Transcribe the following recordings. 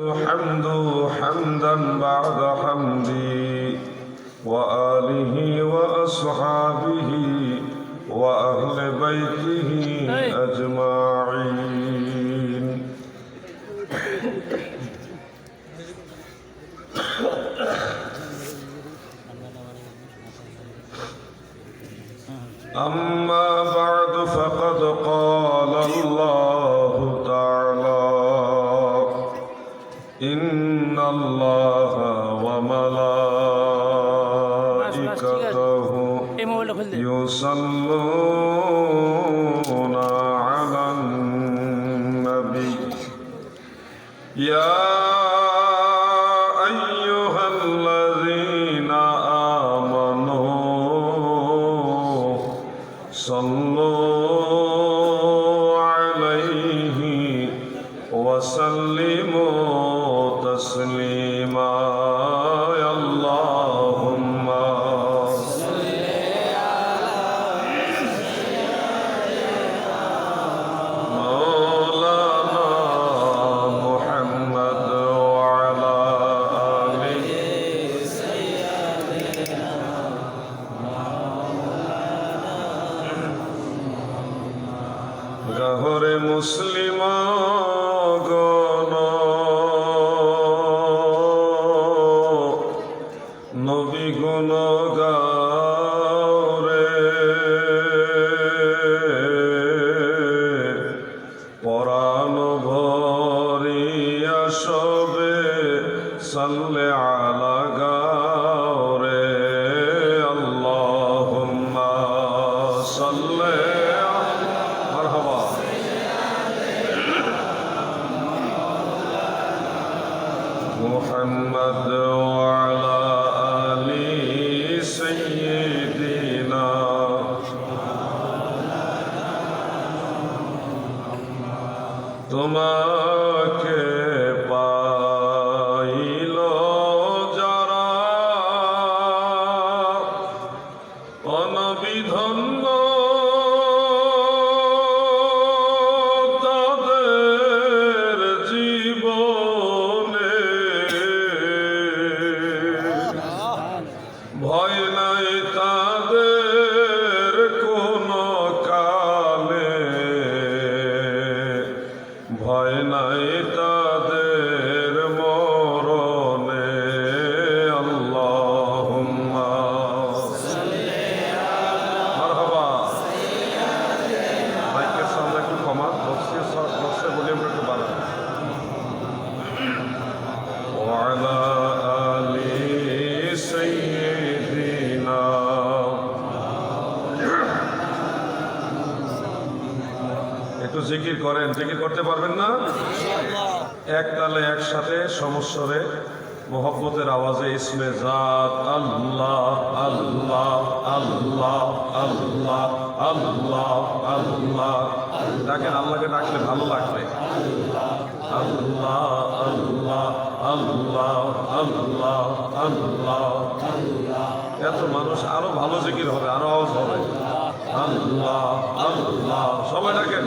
الحمد حمدا بعد حمدي وآله وأصحابه وأهل بيته أجمعين. أما بعد فقد قال على النبي يا শহরে মুসলিমা محمد وعلى آل سيدنا তোমাকে পাইল যারা অনবিধন্য ভয় নাই তাদের জিকির করেন? জিকির করতে পারবেন না? এক তালে একসাথে সমস্বরে মোহব্বতের আওয়াজে ইসমে জাত আল্লাহ আল্লাহ আল্লাহ আল্লাহ আল্লাহ আল্লাহ। ডাকেন আল্লাহকে ডাকলে ভালো লাগবে। আল্লাহ আল্লাহ আল্লাহ আল্লাহ আল্লাহ। এত মানুষ আরও ভালো জিকির হবে আরও আওয়াজ হবে। আল্লাহ আল্লাহ। সবাই ডাকেন।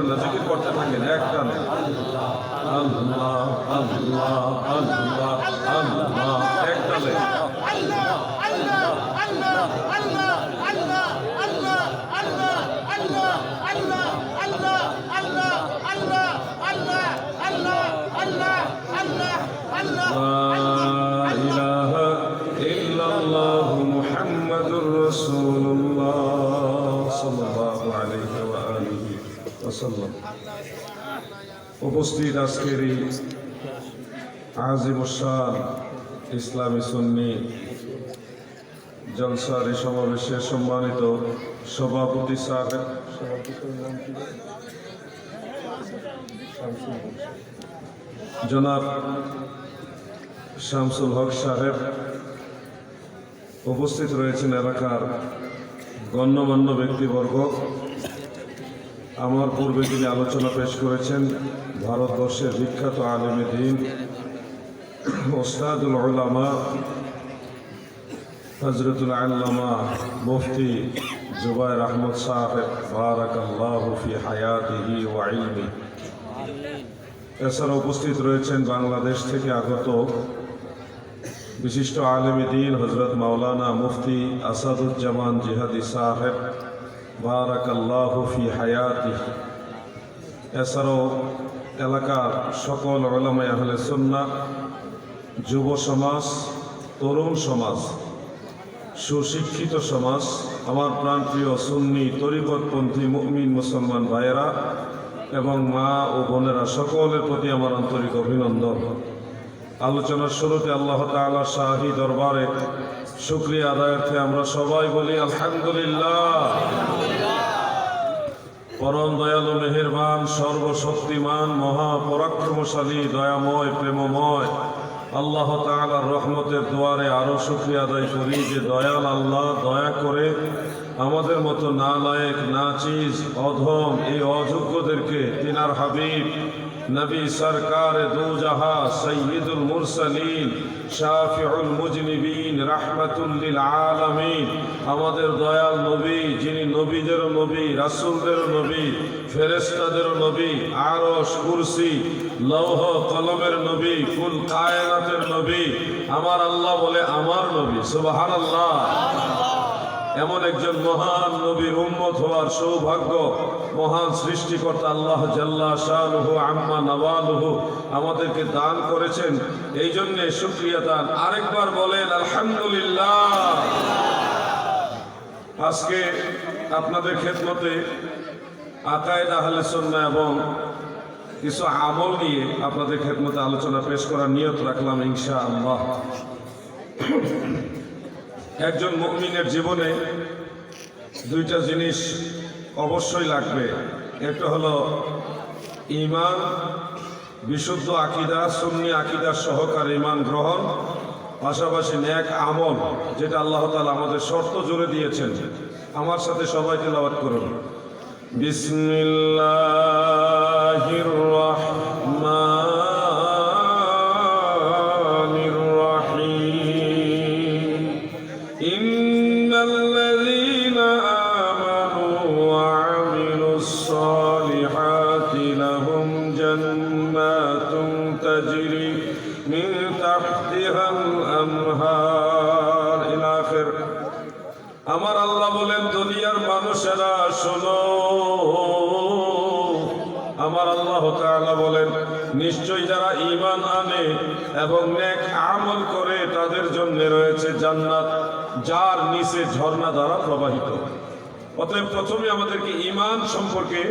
করবেন না জিকির করতে থাকেন একটা আল্লাহ আল্লাহ আল্লাহ আল্লাহ উপস্থিত আজকের এই আজিমুসান ইসলামী সুন্নি জলসার এই সমাবেশে সম্মানিত সভাপতি সাহেব জনাব শামসুল হক সাহেব উপস্থিত রয়েছেন এলাকার গণ্যমান্য ব্যক্তিবর্গ। আমার পূর্বে যিনি আলোচনা পেশ করেছেন, ভারতবর্ষের বিখ্যাত আলেমে দিন, ওস্তাদুল উলামা হজরতুল আল্লামা মুফতি জুবাইর আহমদ সাহেব, বারাকাল্লাহু ফি হায়াতিহি ওয়া ইলমি। এছাড়া উপস্থিত রয়েছেন বাংলাদেশ থেকে আগত বিশিষ্ট আলেমী দিন হজরত মাওলানা মুফতি আসাদুজ্জামান জিহাদি সাহেব বারাকাল্লাহ ফি হায়াতি। এছাড়াও এলাকার সকল ওলামাই আহলে সুন্না যুব সমাজ, তরুণ সমাজ, সুশিক্ষিত সমাজ, আমার প্রাণপ্রিয় সুন্নি তরিকতপন্থী মুমিন মুসলমান ভাইয়েরা এবং মা ও বোনেরা সকলের প্রতি আমার আন্তরিক অভিনন্দন। আলোচনার শুরুতে আল্লাহ তাআলা শাহী দরবারে শুক্রিয়া আদায়ার্থে আমরা সবাই বলি, আলহামদুলিল্লাহ। পরম দয়ালু মেহেরবান, সর্বশক্তিমান, মহাপরাক্রমশালী, দয়াময়, প্রেমময়, আল্লাহ তাআলার রহমতের দুয়ারে আরও শুক্রিয়া আদায় করি যে দয়াল আল্লাহ দয়া করে আমাদের মতো না লায়েক না চিজ অধম, এই অযোগ্যদেরকে তিনার হাবিব, নবী সরকার দু জাহা সৈয়দুল মুরসালিন, শাফিউল মুজনিবিন রাহমাতুল্লিল আলামিন আমাদের দয়াল নবী, যিনি নবীদেরও নবী, রাসূলদেরও নবী, ফেরেশতাদেরও নবী, আরশ, কুরসি, লৌহ, কলমের নবী, ফুল কায়নাতের নবী, আমার আল্লাহ বলে আমার নবী, সুবহানাল্লাহ। এমন একজন মহান নবীর উম্মত হওয়ার সৌভাগ্য, মহান সৃষ্টিকর্তা আল্লাহ জাল্লা শাহরুহু আম্মা নওয়ালুহু আমাদেরকে দান করেছেন। এই জন্যে শুক্রিয়া দান। আরেকবার বলেন, আলহামদুলিল্লাহ। আজকে আপনাদের খেদমতে আকায়দ আহলে সুন্নাহ এবং কিছু আমল নিয়ে আপনাদের খেদমতে আলোচনা পেশ করার নিয়ত রাখলাম ইনশা আল্লাহ একজন মুমিনের জীবনে দুইটা জিনিস অবশ্যই লাগবে। একটা হলো ইমান বিশুদ্ধ আকিদা, সুন্নি আকিদার সহকার ইমান গ্রহণ, পাশাপাশি ন্যাক আমল, যেটা আল্লাহ তালা আমাদের শর্ত জুড়ে দিয়েছেন। আমার সাথে সবাই তেলাওয়াত করুন। বিসমিল্লাহির الصالحات لهم جنات تجري من تحتها الأنهار إلى آخر আমার আল্লাহ বলেন দুনিয়ার মানুষেরা শোনো আমার আল্লাহ তাআলা বলেন নিশ্চয় যারা ঈমান আনে এবং নেক আমল করে তাদের জন্য রয়েছে জান্নাত যার নিচে ঝর্ণা দ্বারা প্রবাহিত অতএব প্রথমে আমাদেরকে ঈমান সম্পর্কে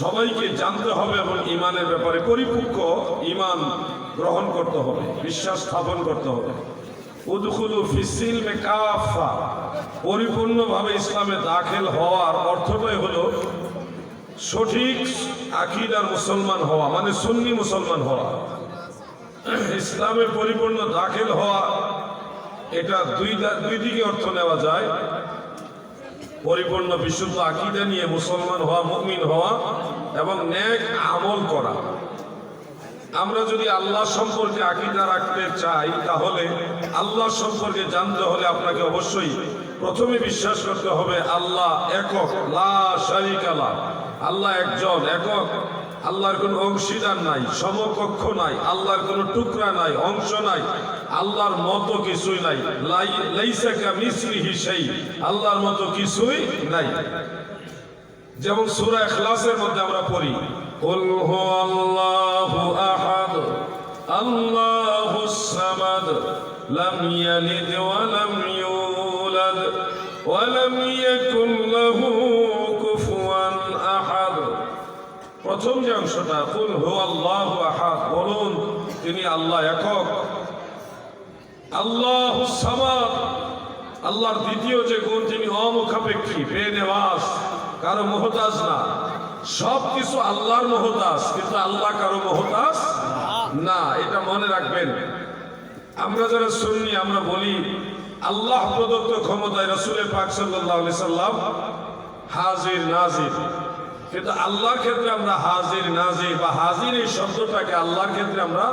সবাইকে জানতে হবে এবং ইমানের ব্যাপারে পরিপক্ক ইমান গ্রহণ করতে হবে, বিশ্বাস স্থাপন করতে হবে। উদখুলু ফিসিল কাফা পরিপূর্ণভাবে ইসলামে দাখিল হওয়ার অর্থটাই হলো সঠিক আকিদার মুসলমান হওয়া মানে সুন্নি মুসলমান হওয়া। ইসলামে পরিপূর্ণ দাখিল হওয়া, এটা দুই দুই দিকে অর্থ নেওয়া যায়। পরিপূর্ণ বিশুদ্ধ আকিদা নিয়ে মুসলমান হওয়া, মুমিন হওয়া এবং ন্যাক আমল করা। আমরা যদি আল্লাহ সম্পর্কে আকিদা রাখতে চাই, তাহলে আল্লাহ সম্পর্কে জানতে হলে আপনাকে অবশ্যই প্রথমে বিশ্বাস করতে হবে, আল্লাহ একক লা। আল্লাহ একজন, একক। আল্লাহর কোনো অংশীদার নাই, সমকক্ষ নাই, আল্লাহর কোনো টুকরা নাই, অংশ নাই, আল্লাহর মতো কিছুই নাই। লাই- লাইসা কামিসলিহি সেই আল্লাহর মতো কিছুই নাই। যেমন সূরা ইখলাসের মধ্যে আমরা পড়ি, কুল হুয়াল্লাহু আহাদ আল্লাহুস সামাদ, লাম ইয়ালিদ ওয়া লাম ইউলাদ, ওয়া লাম ইয়াকুল লাহু প্রথম যে অংশটা, কুল হু আল্লাহ আহাদ বলুন, তিনি আল্লাহ একক। আল্লাহ সামাদ, আল্লাহর দ্বিতীয় যে গুণ, তিনি অমুখাপেক্ষী বেনেওয়াজ কারও মহতাজ না। সব কিছু আল্লাহর মহতাজ, কিন্তু আল্লাহ কারও মহতাজ না, এটা মনে রাখবেন। আমরা যারা শুনি আমরা বলি, আল্লাহ প্রদত্ত ক্ষমতায় রসুলের পাক সাল্লাহ সাল্লাম হাজির, নাজির। কিন্তু আল্লাহর ক্ষেত্রে আমরা হাজির নাজির বা হাজির এই শব্দটাকে আল্লাহর ক্ষেত্রে আমরা